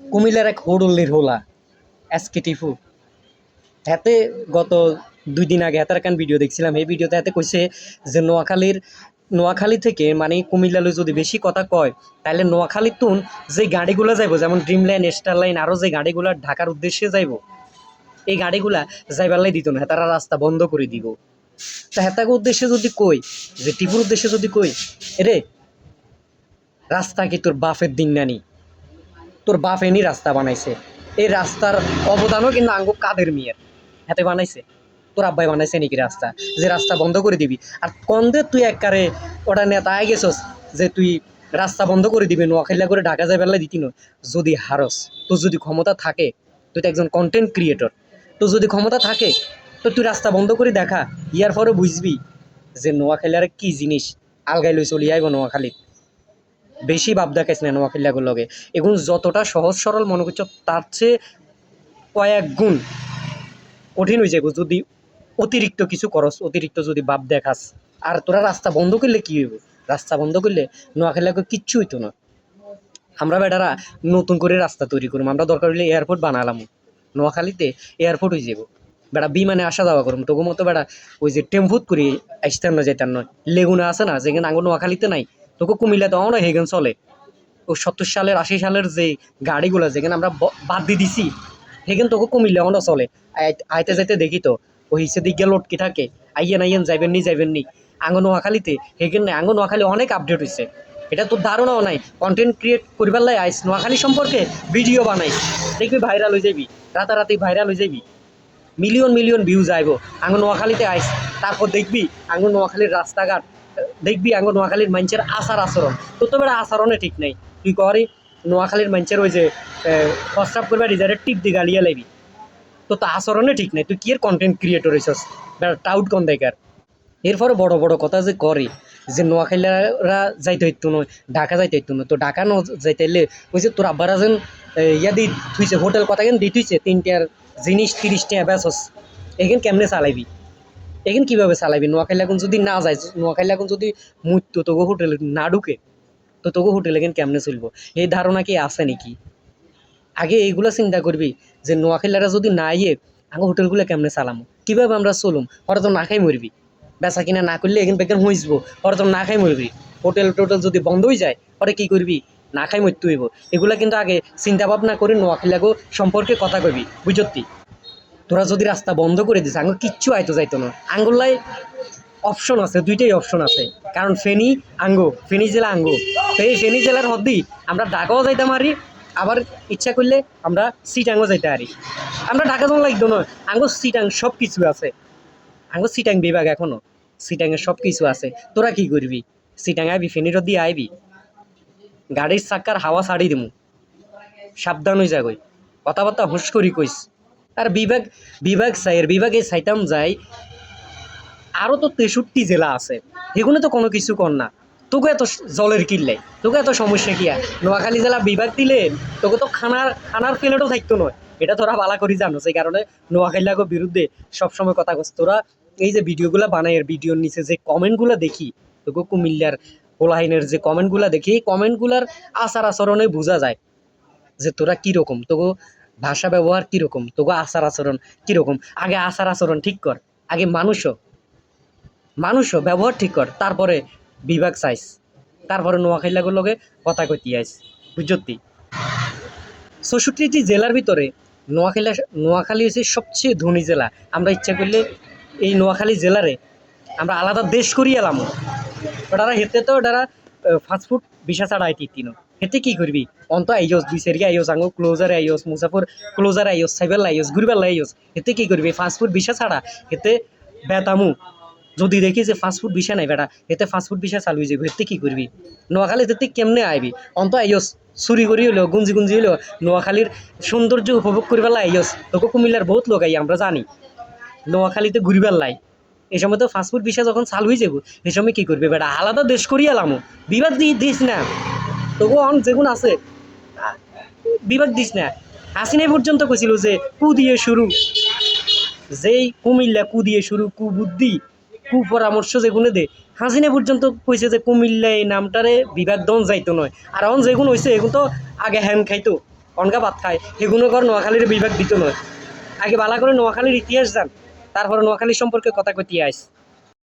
কুমিল্লার এক হোডল্লির হোলা এসকে টিফু হাতে গত দুই দিন আগে হাতার কান ভিডিও দেখছিলাম। এই ভিডিওতে হাতে কইছে যে নোয়াখালীর নোয়াখালী থেকে মানে কুমিল্লালে যদি বেশি কথা কয় তাহলে নোয়াখালীর তুন যে গাড়িগুলো যাইব, যেমন ড্রিম লাইন স্টার লাইন আরও যে গাড়িগুলো ঢাকার উদ্দেশ্যে যাইব, এই গাড়িগুলা যাইবারলাই দিত না তারা রাস্তা বন্ধ করে দিব। তা হেতাকে উদ্দেশ্যে যদি কই, যে টিপুর উদ্দেশ্যে যদি কই রে, রাস্তা কি তোর বাফের দিন নানি? তোর বাপ এনি রাস্তা বানাইছে। এই রাস্তার অবদানও কিন্তু আঙ্গো কাদের মিয়ার? হাতে বানাইছে? তোর আব্বাই বানাইছে নাকি রাস্তা? যে রাস্তা বন্ধ করে দিবি। আর কন্দে তুই এককারে ওটা নেতা আয় গেছস যে তুই রাস্তা বন্ধ করে দিবি নোয়াখাইলা করে ঢাকা যাই বেলা দিতি যদি হারস, তোর যদি ক্ষমতা থাকে, তুই তো একজন কন্টেন্ট ক্রিয়েটর তোর যদি ক্ষমতা থাকে, তো তুই রাস্তা বন্ধ করে দেখা। ইয়ার পরে বুঝবি যে নোয়াখাইলার কি জিনিস? আলগাই লই চলি আইব নোয়াখালীত। বেশি ভাব দেখাইস না নোয়াখালীগুলোর লগে। এগুন যতটা সহজ সরল মনে করছ, তার চেয়ে কয়েক গুণ কঠিন হয়ে যাবে যদি অতিরিক্ত কিছু করস, অতিরিক্ত যদি ভাব দেখাস, আর তোরা রাস্তা বন্ধ করলে কী হইব? রাস্তা বন্ধ করলে নোয়াখালীকে কিচ্ছু হইতো না। আমরা বেটারা নতুন করে রাস্তা তৈরি করুম, আমরা দরকার হলে এয়ারপোর্ট বানালাম। নোয়াখালীতে এয়ারপোর্ট হয়ে যাব বেটা বিমানে আসা যাওয়া করুম। তোকে মতো বেটা ওই যে টেম্পুত করে আসতেন না যেতেন নয় লেগুনা আছে না, যেখানে আঙ্গুর নোয়াখালীতে নাই। তোকে কুমিল্লাতে অন হেগেন চলে। ও সত্তর সালের, আশি সালের যে গাড়িগুলো যেখানে আমরা বাদ দিয়ে দিছি। সেখানে তোকে কুমিল্লা অন চলে। আই- আইতে যাইতে দেখি তো, ও হিসে দিকে লটকে থাকে। আইয়েন আইয়েন যাইবেন নি যাইবেন নি। আঙ্গন নোয়াখালীতে সেখানে নাই আঙ্গন নোয়াখালী অনেক আপডেট হয়েছে এটা তোর ধারণাও নাই। কন্টেন্ট ক্রিয়েট করিবার লাই আইস নোয়াখালী সম্পর্কে ভিডিও বানাইস দেখবি ভাইরাল হয়ে যাবি রাতারাতি ভাইরাল হয়ে যাবি মিলিয়ন মিলিয়ন ভিউজ আইব। আঙ্গন নোয়াখালীতে আইস, তারপর দেখবি আঙ্গন নোয়াখালীর রাস্তাঘাট। দেখবি আঙ্গন নোয়াখালীর মানুষের আচার আচরণ। তোর তো বেড়া আচরণে ঠিক নাই। তুই করি, নোয়াখালীর মানুষের ওই যে প্রস্তাব করবে রিজার্ভের টিপ দিয়ে গালিয়া লাইবি। তো তো আচরণে ঠিক নাই। তুই কি এর কন্টেন্ট ক্রিয়েটর হইছস? বেড়া টাউট কন দেখার? এরপরে বড় বড় কথা যে করে, যে নোয়াখালীরা যাইতে হইতো নয় ঢাকা যাইতে হইতো না। তো ঢাকা ন যাইতে হইলে ওই যে তোর আব্বারা যেন ইয়া দি থুইছে, হোটেল কথা কেন দি থুইছে তিনটার জিনিস তিরিশ টাকা বেচস। এখান কেমনে চালাইবি? এখান কীভাবে চালাবি? নোয়াখালী এখন যদি না যায় নোয়াখালী এখন যদি মৃত্যু তোকে হোটেলে না ঢুকে, তো তোকে হোটেলে এখন কেমনে চলবো? এই ধারণা কি আছে নাকি? আগে এইগুলো চিন্তা করবি যে নোয়াখালীরা যদি না ইয়ে আগে হোটেলগুলো কেমনে চালামো? কীভাবে আমরা চলুম? ওরা তো না খাই মরবি। বেচা কিনা না করলে এখান বেখান হইসবো ওরা তো না খাই মরবি। হোটেল টোটেল যদি বন্ধ হয়ে যায়, ওরা কি করবি? না খাই মরতে হইব। এগুলা কিন্তু আগে চিন্তা ভাবনা করে নোয়াখালীগো সম্পর্কে কথা কবি বুঝতি? তোরা যদি রাস্তা বন্ধ করে দিস, আঙ্গুর কিচ্ছু আইতো যাইতো না। আঙ্গুল্লাই অপশন আছে, দুইটাই অপশন আছে। কারণ ফেনী আঙ্গো ফেনী জেলা আঙ্গো এই ফেনী জেলার হদ্দি আমরা ঢাকাও যাইতে পারি, আবার ইচ্ছা করলে আমরা সিটাঙ্গও যাইতে পারি। আমরা ঢাকা যেমন লাগতো নয় আঙ্গো সিটাং সব কিছু আছে। আঙ্গো সিটাং বিভাগ এখনও সিটাঙে সব কিছু আছে। তোরা কি করবি? সিটাং আইবি, ফেনীর দিয়ে আইবি? গাড়ির চাক্কার হাওয়া ছাড়ি দিমু। সাবধান হয়ে যাগই কথাবার্তা হুঁশ করি কইস। আর বিভাগ বিভাগ চাইয়ের বিভাগে চাইতাম যাই আরও তো তেষট্টি জেলা আছে। এগুলো তো কোনো কিছু কর না। তোকে এত জলের কিনলে তোকে এত সমস্যা কি আর? নোয়াখালী জেলা বিভাগ দিলে তোকে তো খানার খানার প্লেটও থাকতো নয়। এটা তোরা বালা করি জানো, সেই কারণে নোয়াখালীলাগো বিরুদ্ধে সবসময় কথা কস তোরা এই যে ভিডিওগুলো বানাই এর ভিডিওর নিচে যে কমেন্টগুলো দেখি, তোকে কুমিল্লার কোলাহিনের যে কমেন্টগুলো দেখি, এই কমেন্টগুলার আচার আচরণে বোঝা যায় যে তোরা কীরকম। তোকে ভাষা ব্যবহার কীরকম? তোকে আচার আচরণ কীরকম? আগে আচার আচরণ ঠিক কর, আগে মানুষও মানুষও ব্যবহার ঠিক কর, তারপরে বিভাগ চাইস, তারপরে নোয়াখালীগুলোর লগে কথা কইতে আইস বুঝতি চৌষট্টিটি জেলার ভিতরে নোয়াখালী নোয়াখালী হচ্ছে সবচেয়ে ধনী জেলা। আমরা ইচ্ছা করলে এই নোয়াখালী জেলারে আমরা আলাদা দেশ করি এলাম। ওটারা হেতে তো ওটারা ফাস্টফুড বিশা ছাড়া আইতি তিনো হেতে কি করবি অন্ত আইয়স দুই সেরিয়া আইয়স আঙ্গো ক্লোজার আইয়স মুসাফর ক্লোজার আইয়স সাইবেল আইয়স ঘুরবেল আইয়স হেতে কি করবি ফাস্টফুড বিশা ছাড়া হেতে বেতামু যদি দেখি যে ফাস্টফুড বিষা নাই বেটা এতে ফাস্টফুড বিষা চালু যাবে এতে কি করবি নোয়াখালী তেতে কেমনে আইবি অন্ত আইয়স চুরি করি হলেও, গুঞ্জি গুঞ্জি হলেও নোয়াখালীর সৌন্দর্য উপভোগ করিবার লাই আইয়স। তোকে কুমিল্লার বহুত লোক আই আমরা জানি। নোয়াখালীতে ঘুরিবার লাই এই সময় তো ফাস্টফুড বিষয় যখন চালু হয়ে যাব এই সময় কি করবে বেটা? আলাদা দেশ করিয়া লামো বিভাগ দি দিস না। তবু অন যেগুন আছে বিভাগ দিস না। হাসিনে পর্যন্ত কইছিল যে, কু দিয়ে শুরু। যেই কুমিল্লা কু দিয়ে শুরু, কু বুদ্ধি, কু পরামর্শ যেগুলো দে হাসিনে পর্যন্ত কইছে যে, কুমিল্লা এই নামটারে বিভাগ দন যাইতো নয়। আর এখন যেগুন হয়েছে এগুলো তো আগে হ্যান খাইতো, অনগা ভাত খায়। সেগুলো কর নোয়াখালীর বিভাগ দিত নয়। আগে বালা করে নোয়াখালীর ইতিহাস জান, তারপরে নোয়াখালী সম্পর্কে কথা কইতে আইস।